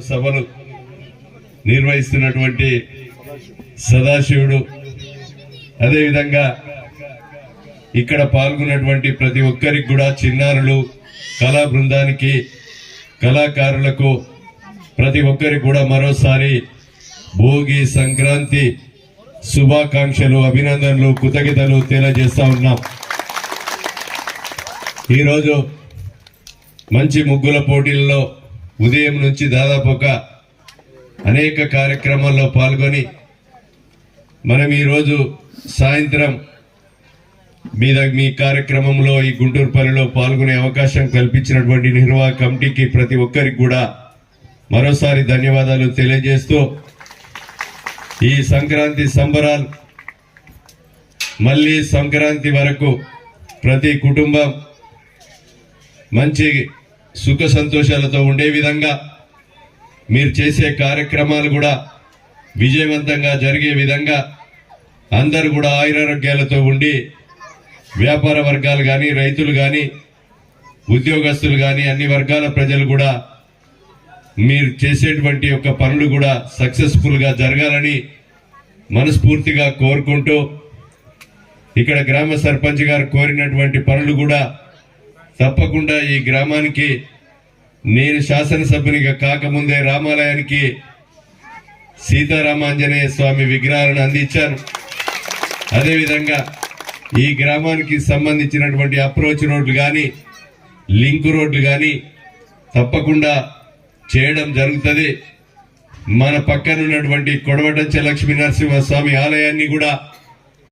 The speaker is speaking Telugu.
సభలు నిర్వహిస్తున్నటువంటి సదాశివుడు. అదేవిధంగా ఇక్కడ పాల్గొన్నటువంటి ప్రతి ఒక్కరికి కూడా చిన్నారులు కళా బృందానికి కళాకారులకు ప్రతి ఒక్కరికి కూడా మరోసారి భోగి సంక్రాంతి శుభాకాంక్షలు అభినందనలు కృతజ్ఞతలు తెలియజేస్తా ఉన్నాం. ఈరోజు మంచి ముగ్గుల పోటీల్లో ఉదయం నుంచి దాదాపు ఒక అనేక కార్యక్రమాల్లో పాల్గొని మనం ఈరోజు సాయంత్రం మీద మీ కార్యక్రమంలో ఈ గుంటూరు పనిలో పాల్గొనే అవకాశం కల్పించినటువంటి నిర్వాహక కమిటీకి ప్రతి ఒక్కరికి కూడా మరోసారి ధన్యవాదాలు తెలియజేస్తూ ఈ సంక్రాంతి సంబరాలు మళ్ళీ సంక్రాంతి వరకు ప్రతి కుటుంబం మంచి సుఖ సంతోషాలతో ఉండే విధంగా మీరు చేసే కార్యక్రమాలు కూడా విజయవంతంగా జరిగే విధంగా అందరూ కూడా ఆయురారోగ్యాలతో ఉండి వ్యాపార వర్గాలు కానీ రైతులు కానీ ఉద్యోగస్తులు కానీ అన్ని వర్గాల ప్రజలు కూడా మీరు చేసేటువంటి యొక్క పనులు కూడా సక్సెస్ఫుల్గా జరగాలని మనస్ఫూర్తిగా కోరుకుంటూ ఇక్కడ గ్రామ సర్పంచ్ గారు కోరినటువంటి పనులు కూడా తప్పకుండా ఈ గ్రామానికి నేను శాసనసభ్యునిగా కాకముందే రామాలయానికి సీతారామాంజనేయ స్వామి విగ్రహాలను అందించాను. అదేవిధంగా ఈ గ్రామానికి సంబంధించినటువంటి అప్రోచ్ రోడ్లు కానీ లింక్ రోడ్లు కానీ తప్పకుండా చేయడం జరుగుతుంది. మన పక్కన ఉన్నటువంటి కొడవటంచ లక్ష్మీ నరసింహస్వామి ఆలయాన్ని కూడా